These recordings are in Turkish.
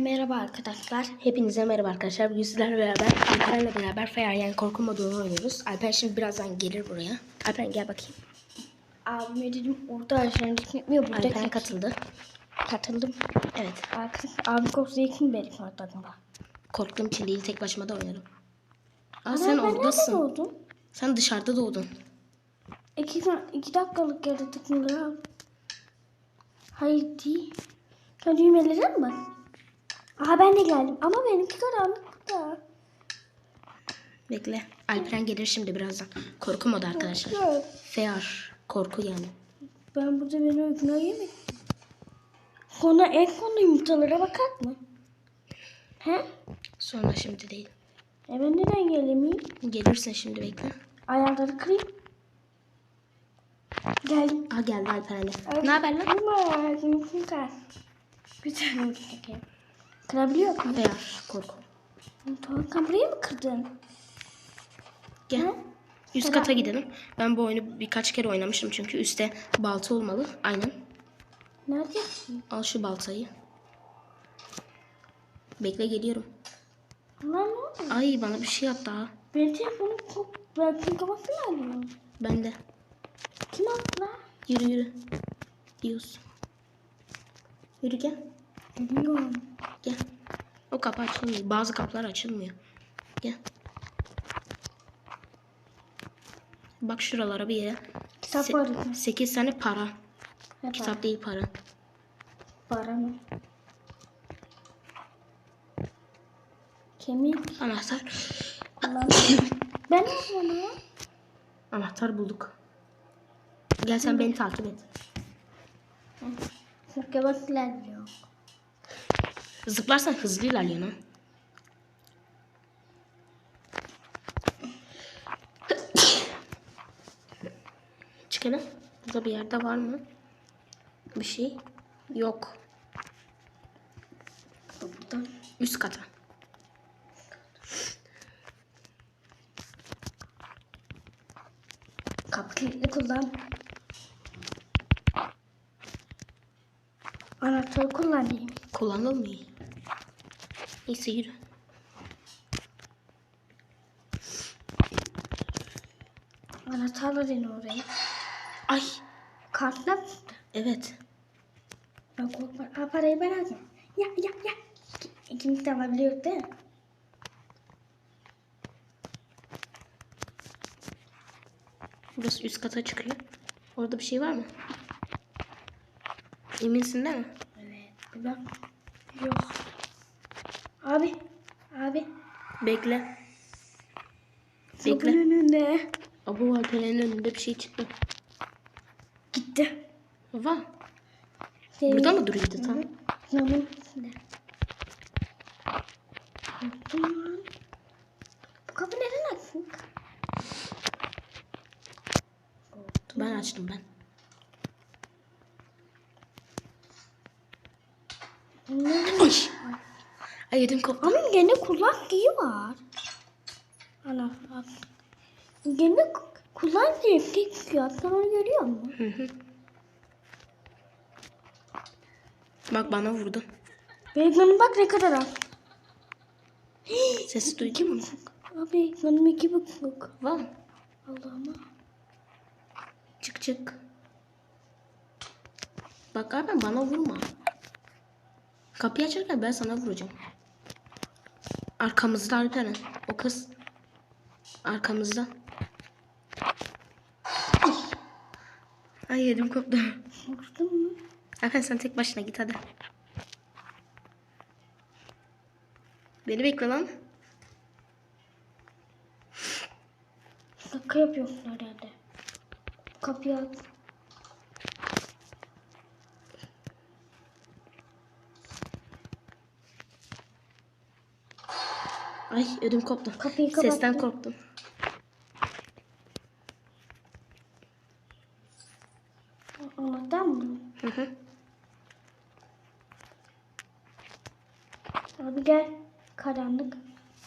Merhaba arkadaşlar. Hepinize merhaba arkadaşlar. Bugün sizlerle beraber Alperen'le beraber Feyer yani korku modunu oynuyoruz. Alper şimdi birazdan gelir buraya. Alperen gel bakayım. Abime dedim orada ajanlık gitmiyor. Burada Alperen katıldı. katıldım. Evet. Arkadaşlar abi korksa kim benim acaba? Korktuğum için değil tek başıma da oynarım. Aa Ama sen oradasın. doğdum? Sen dışarıda doğdun. İki, iki dakikalık yaratık mı lan? Hayır değil. Sen düğmelere mi bas? Aha ben de geldim ama benimki karanlıkta. Bekle. Alperen gelir şimdi birazdan. Korku modu arkadaşlar. Feyer. Korku yani. Ben burada beni uykuna yemedim. Sonra en son yumurtalara bakar mı? He? Sonra şimdi değil. E ben neden gelemeyeyim? Gelirsin şimdi bekle. Ayakları kırayım. Geldim. Aa geldi Alperen de. Ne haber lan? Ama kar. Güzel mi çekeyim? Kırabiliyor muyum? Feyer. Korku. Tamam kamerayı mı kırdın? Gel. Hı? Üst Tamam. kata gidelim. Ben bu oyunu birkaç kere oynamıştım çünkü üstte balta olmalı. Aynen. Nerede? Al şu baltayı. Bekle geliyorum. Lan ne oldu? Ay bana bir şey yaptı ha. Benim telefonum çok... Belki kafasını alıyor. Ben de. Kim attı lan? Yürü yürü. Diyoruz. Yürü gel. Bilmiyorum. Gel. O kapı açılmıyor. Bazı kapılar açılmıyor. Gel. Bak şuralara bir yere. Kitap Se- var mı? 8 tane para. Ne Kitap değil para. Para mı? Kemik. Anahtar. Lan. ben ya? Anahtar bulduk. Gel sen beni takip et. Çok yavaş ilerliyor. Zıplarsan hızlı ilerliyorsun ha. Çık hele. Burada bir yerde var mı? Bir şey. Yok. Buradan. Üst kata. Kapı kilitli kullan. Anahtarı kullan diyeyim. Kullanılmıyor. Neyse yürü. Anahtarla dene oraya. Ay. Kartla mı? Evet. Ben korkma. Aa, parayı ben alacağım. Ya ya ya. İkimiz de alabiliyoruz değil mi? Burası üst kata çıkıyor. Orada bir şey var mı? Eminsin değil mi? Evet. Bak. Yok. Abi. Abi. Bekle. Kapının Bekle. önünde. Abu Alperen'in önünde bir şey çıktı. Gitti. Baba. Şey- Burada mı duruyordu tam? Camın içinde. Bu kapı neden açık? Ben açtım ben. Ay. Ay koptu. Ama gene kulak giyi var. Ana bak. Gene ku- kulak giyi çıkıyor. Sen onu görüyor musun? Hı hı. Bak bana vurdu. Benim bak ne kadar az. Sesi duydun mu? Abi benim iki buçuk. Var. Allah'ıma. Çık çık. Bak abi bana vurma. Kapıyı açarken ben sana vuracağım. Arkamızda Alperen. O kız. Arkamızda. Ay. Ay yedim koptu. Korktun mu? Alperen sen tek başına git hadi. Beni bekle lan. Şaka yapıyorsun herhalde. Kapıyı aç. Ay ödüm koptu. Kapıyı kapattım. Sesten korktum. Anahtar mı? Hı hı. Abi gel. Karanlık.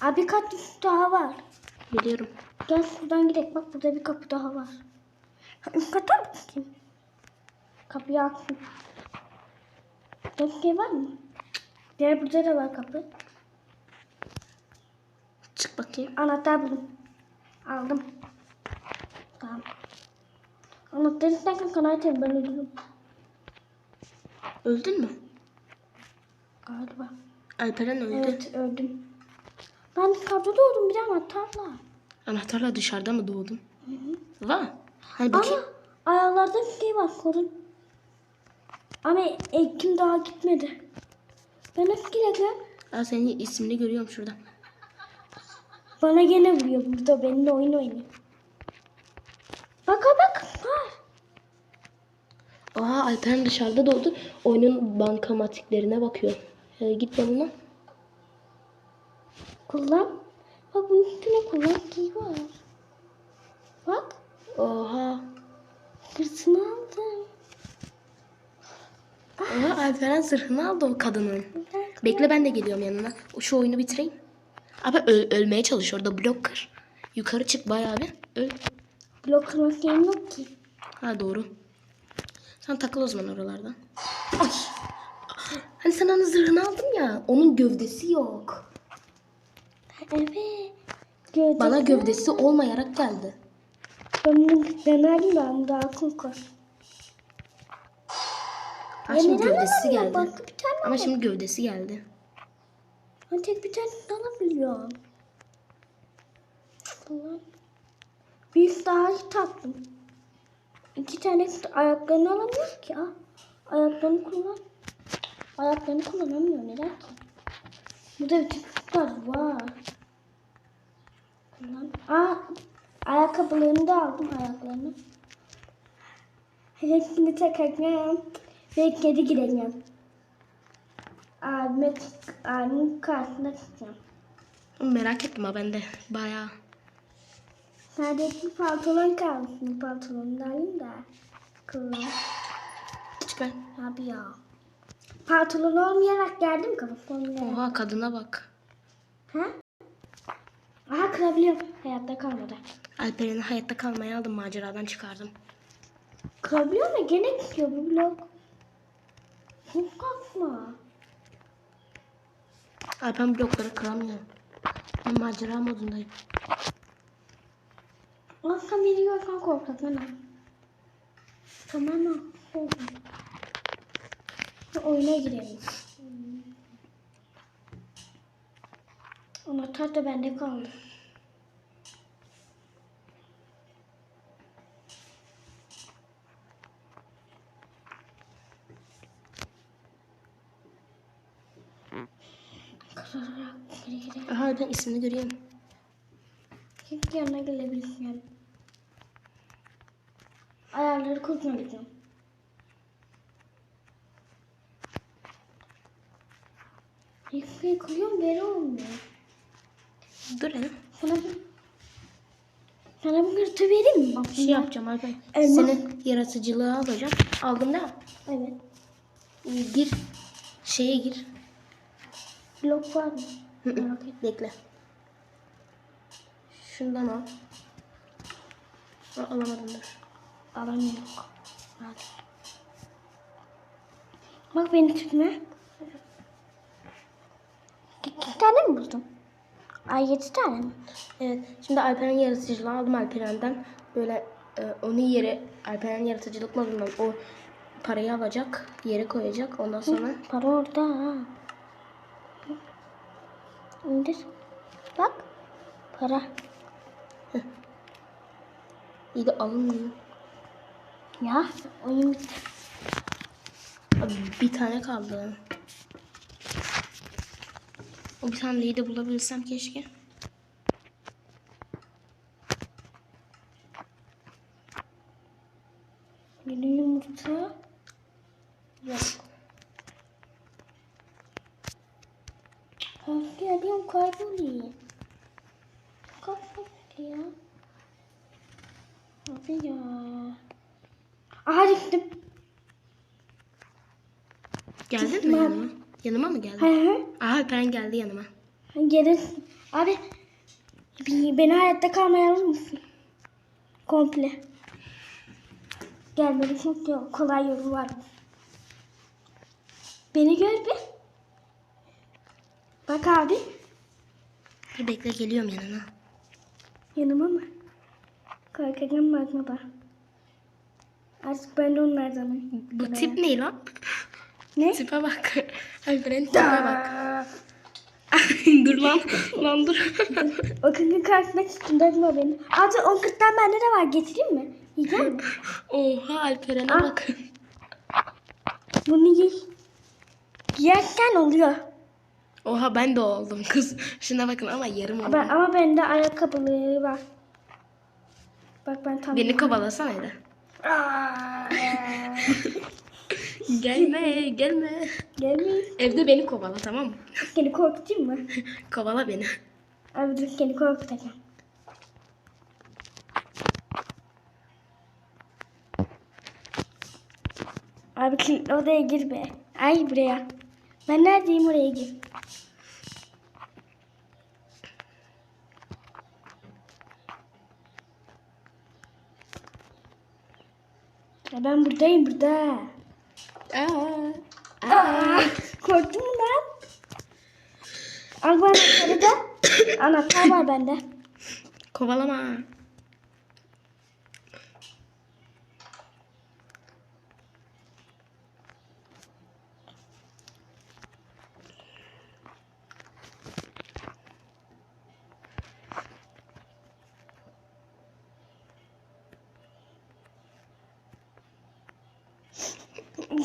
Abi kaç daha var. Biliyorum. Gel şuradan gidelim. Bak burada bir kapı daha var. Üst kata mı gideyim? Kapıyı açtım. Dört şey var mı? Diğer burada da var kapı. Çık bakayım. Anahtar buldum. Aldım. Tamam. Anahtarı isterken kanaytayım ben öldüm. Öldün mü? Galiba. Alperen öldü. Evet öldüm. Ben dışarıda doğdum bir de anahtarla. Anahtarla dışarıda mı doğdun? Var. Hani Ama bakayım. ayarlarda bir şey var korun. Ama Ekim daha gitmedi. Ben hep. Aa, senin ismini görüyorum şurada. Bana gene vuruyor burada benimle oyun oynuyor. Bak bak. Ha. Aa Alperen dışarıda doğdu. Oyunun bankamatiklerine bakıyor. Ee, git yanına. Kullan. Bak bunun üstüne kullan giy var. Bak. Oha. Hırsını aldım. Oha Alperen zırhını aldı o kadının. Bekle ben de geliyorum yanına. Şu oyunu bitireyim. Abi ö- ölmeye çalış orada blok kır. Yukarı çık bayağı bir. Öl. Blok kırmak yerim yok ki. Ha doğru. Sen takıl o zaman oralarda. Ay. Hani sen onun zırhını aldın ya. Onun gövdesi yok. Evet. Gördün Bana gövdesi olmayarak geldi. Ben bunu denerim ben daha korkar. Ha şimdi gövdesi geldi. Bak Ama şimdi gövdesi geldi. Ben tek bir tane alabiliyorum. Bir daha taktım. İki tane ayaklarını alamıyor ki. Ah, ayaklarını kullan. Ayaklarını kullanamıyor. Neden ki? Burada bütün kutular var. Kullan. Aa, ayakkabılarını da aldım ayaklarını. Hepsini takacağım. Ve kedi gireceğim. Abime, abimin karşısına çıkacağım. Merak ettim ha ben de. Bayağı. Sadece pantolon kalmış. Bir pantolonu da alayım da. Kullan. Çıkar. Abi ya. Pantolon olmayarak geldim kafamda. Oha kadına bak. Ha? Aha kırabiliyorum. Hayatta kalmadı. Alperen'i hayatta kalmaya aldım maceradan çıkardım. Kırabiliyor mu? Gene çıkıyor bu blok. Çok kalkma. Alpen blokları kıramıyor. Ben macera modundayım. Aslan beni görsen korkak bana. Tamam mı? Oyuna girelim. Anahtar da bende kaldı. Aha Alpen ismini göreyim. Keşke yanına gelebilsem. Ayarları kurtulacağım. Yıkayı koyuyorum geri olmuyor. Dur hele. Sana bir... Sana bir kırtı vereyim mi? Bak şey yapacağım Alpen. Elma. Senin yaratıcılığı alacağım. Aldım değil mi? Evet. Ee, Gir. Şeye gir. Blok var mı? Hı hı. Merak etme. Bekle. Şundan al. Aa, alamadım dur. Alamıyorum. Hadi. Bak beni tutma. İki tane mi buldum? Ay yedi tane mi? Evet. Şimdi Alperen yaratıcılığı aldım Alperen'den. Böyle e, onu yere Alperen yaratıcılık modundan o parayı alacak. Yere koyacak. Ondan sonra Para orada ha. İndir. Bak. Para. iyi de alınmıyor. Ya oyun bitti. Abi bir tane kaldı. O bir taneyi de bulabilsem keşke. Benim yumurta. Yok. Of geliyorum kayboluyor. Kayboluyor. Abi ya. Aha gittim. Geldin mi yanıma? Yanıma mı geldin? Hı hı. Aha Alperen geldi yanıma. Gelin. Abi beni hayatta kalmaya alır mısın? Komple. Gel böyle çok kolay yolu var. Beni gör bir. Bak abi. Dur bekle geliyorum yanına. Yanıma mı? Korkacağım bakma bak. Artık ben de onlardanım. Bu tip ne lan? Ne? Tipe bak. Alperen tipe bak. dur lan. Lan dur. O kırkın karşısındaki sütundayma beni. Abi o kırktan bende de var. Getireyim mi? Yiyecek misin? Oha Alperen'e bak. Bunu giy. Giyerken oluyor. Oha ben de oldum kız. Şuna bakın ama yarım oldu. Ben, ama bende ayakkabılığı var. Bak ben tam... Beni kovalasana. Aa, gelme gelme. Gelmeyin. Evde beni kovala tamam mı? Seni korkutayım mı? Kovala beni. Abi dur seni korkutacağım. Abi kilitli odaya gir be. Ay buraya. Ben neredeyim oraya gir. Ya ben buradayım burada. Aa. Aa, korktun mu lan? Al bu anahtarı da. Anahtar var bende. Kovalama.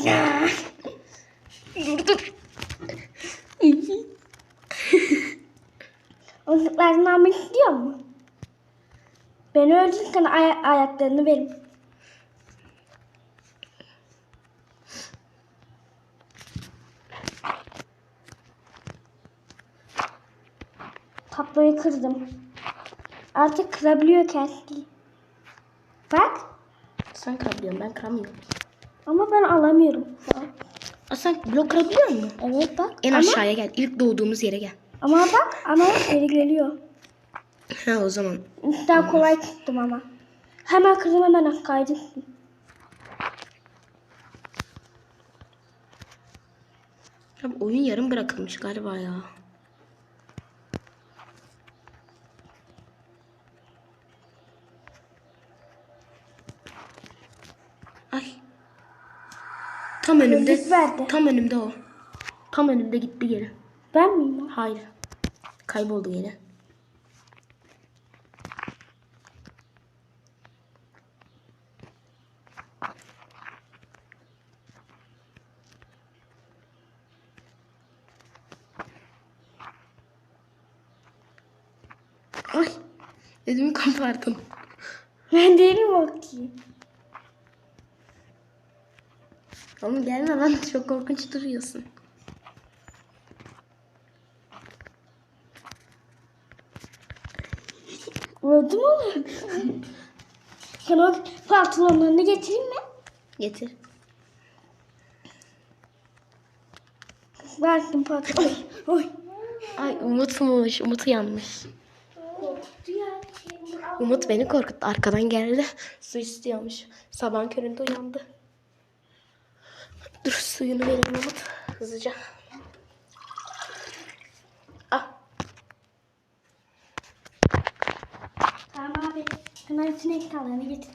Ya. Dur dur. Oyuncaklarını almak istiyor mu? Beni öldürürken ay- ayaklarını verin. Tabloyu kırdım. Artık kırabiliyor kendi. Bak. Sen kırabiliyorsun ben kıramıyorum. Ama ben alamıyorum. Sen blok kırabiliyor musun? Evet bak. En ama, aşağıya gel. İlk doğduğumuz yere gel. Ama bak ama geri geliyor. Ha o zaman. Daha kolay tuttum ama. Hemen kırdım hemen kaydı. Ya bu oyun yarım bırakılmış galiba ya. Ay. Tam önümde. Verdi. Tam önümde o. Tam önümde gitti geri. Ben miyim? Hayır. Kayboldu geri. Ay. Ödümü kopardın. Ben değilim o ki. Oğlum gelme lan. Çok korkunç duruyorsun. Öldü mü oğlum? Sen pantolonlarını getireyim mi? Getir. Verdim pantolonu. Oy. Ay Umut'muş. Umut yanmış. Ya. Umut beni korkuttu. Arkadan geldi. Su istiyormuş. Sabahın köründe uyandı. Dur suyunu verelim Umut. Hızlıca. Ah. Tamam abi. Hemen sinek kallarını getir.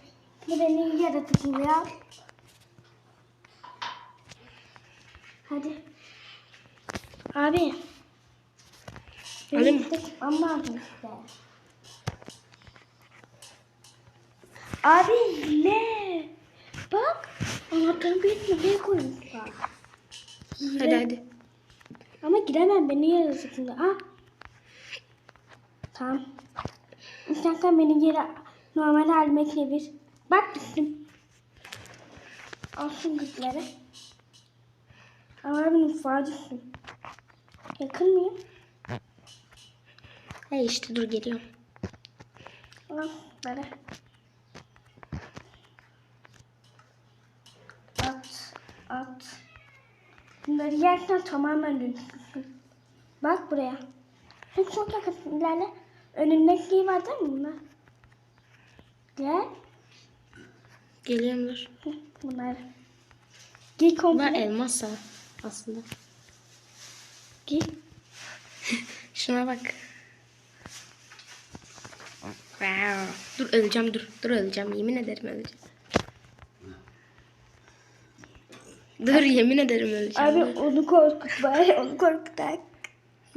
Bu benim yaratıcım ya. Hadi. Abi. Alayım? Benim lazım işte. Abi ne? Bak. Anahtarın bir nereye koymuşlar. Hadi hadi. Ama giremem beni yaratıcımda. Ah. Tamam. İstersen beni geri normal halime çevir. Bak düştüm. Al şu güçleri. Ama benim ufağa düştüm. Yakın mıyım? He işte dur geliyorum. Al böyle. At, at. Bunları yerken tamamen dönüştürsün. Bak buraya. Hep çok yakın ilerle. Önündeki var değil mi bunlar? Gel. Geliyorum dur. Bunlar. Giy Bunlar komple. elmas ha, aslında. Giy. Şuna bak. Wow. Dur öleceğim dur. Dur öleceğim. Yemin ederim öleceğim. Dur yemin ederim öleceğim. Abi onu korkut bari onu korkutak.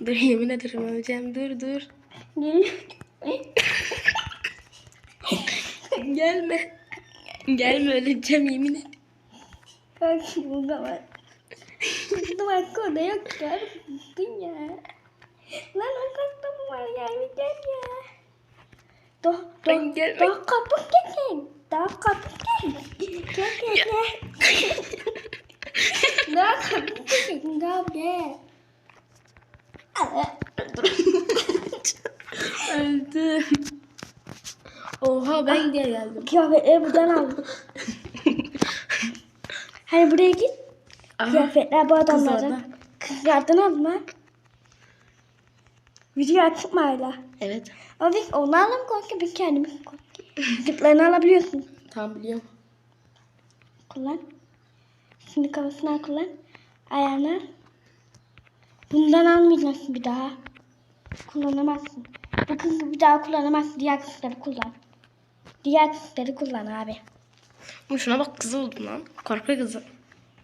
Dur yemin ederim öleceğim. Dur dur. Gelme. Gelme öleceğim yemin ederim. Bak burada var. Burada bak orada yok ya. Gittin ya. Lan o kapta mı var ya? Bir gel ya. Dah, gelmek- dah kapı gel. Dah kapı gel. Gel gel gel. Gel. Gel gel. Öldüm. Oha ben geri geldim. Kıyafetleri buradan aldım. Hani buraya git. Aha. Kıyafetler bu adamlardan. orada. Kızlardan alma. Video açık mı hala? Evet. Ama biz onlarla mı korkuyor? Ben kendimi korkuyorum. Zıplarını alabiliyorsun. Tamam biliyorum. Kullan. Şimdi kafasına kullan. Ayağına. Bundan almayacaksın bir daha. Kullanamazsın. Bu kızı bir daha kullanamazsın. Diğer kızları kullan. Diğer kızları kullan abi. Ama şuna bak kız oldum lan. Korku kızı.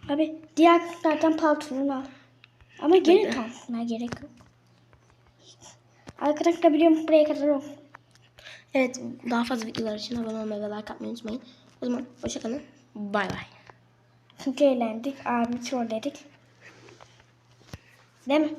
Abi diğer kızlardan paltonu al. Ama geri Bekle. kalsına gerek yok. Arkadaşlar biliyorum buraya kadar olsun. Evet daha fazla videolar için abone olmayı ve like atmayı unutmayın. O zaman hoşçakalın. Bay bay. Çünkü eğlendik. Abi trolledik. Değil mi?